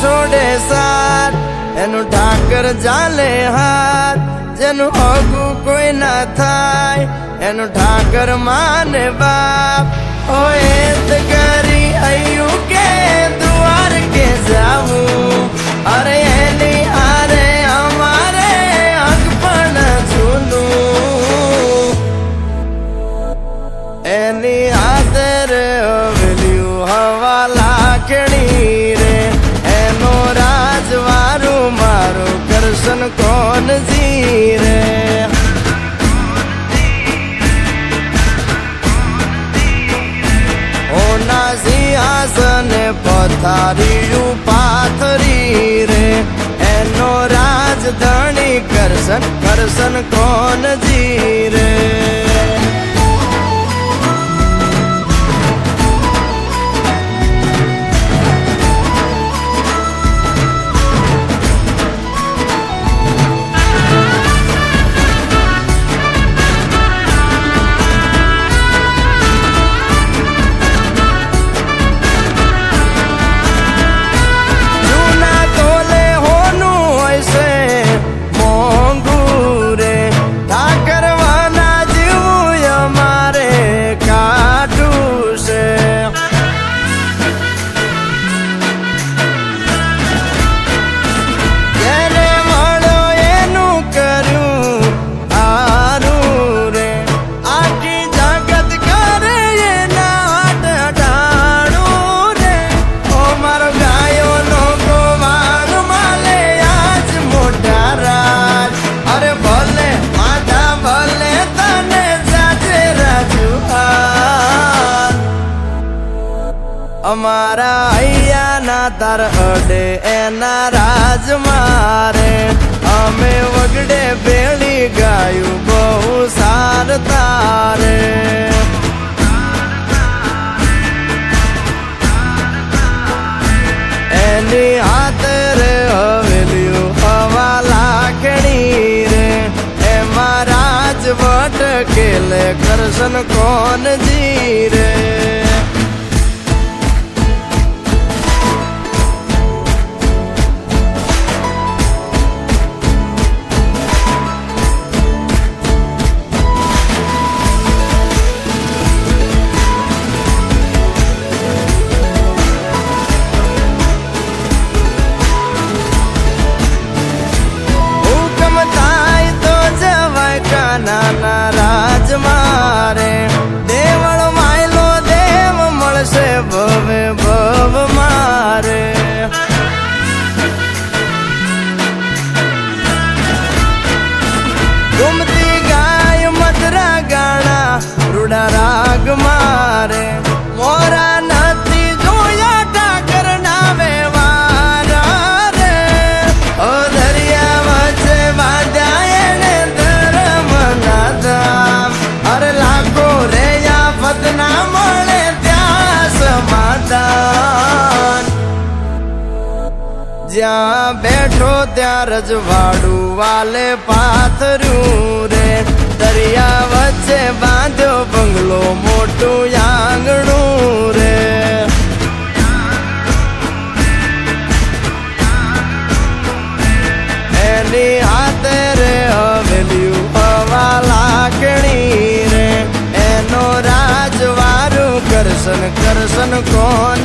છોડે સાર, એનું ઠાકર જાલે હાર જેનું હગું કોઈ ના થાય, એનું ઠાકર માને બાપ. હોય કરી અયું કે પથારીયું પાથરી રે? એનો રાજધણી કરશન કરશન કોણ અમારા અહીંયાના તાર અડે, એના રાજ મારે. અમે વગડે ભેળી ગાયું, બહુ સાર તારે. એની હાથરે હવેલ્યું હવા લાખણી રે. એમાં રાજવટ કેલે કરશન કોણ જી રૂડા રાગ મારે. મોરા નથી જોયા ઠાકર ના વ્યવહાર રે. ઓ દરિયા વચ્ચે બાંધ્યા એને ધર્મ ના ધામ. અરે લાખો રે આફત ના મળે ત્યાં સમાધાન. જ્યાં બેઠો ત્યાં રજવાડું વાલે પાથરું રે. દરિયા એની હાથે રે હવેલ્યું હવા લાકણી રે. એનો રાજવારું કરશન કરશન કોણ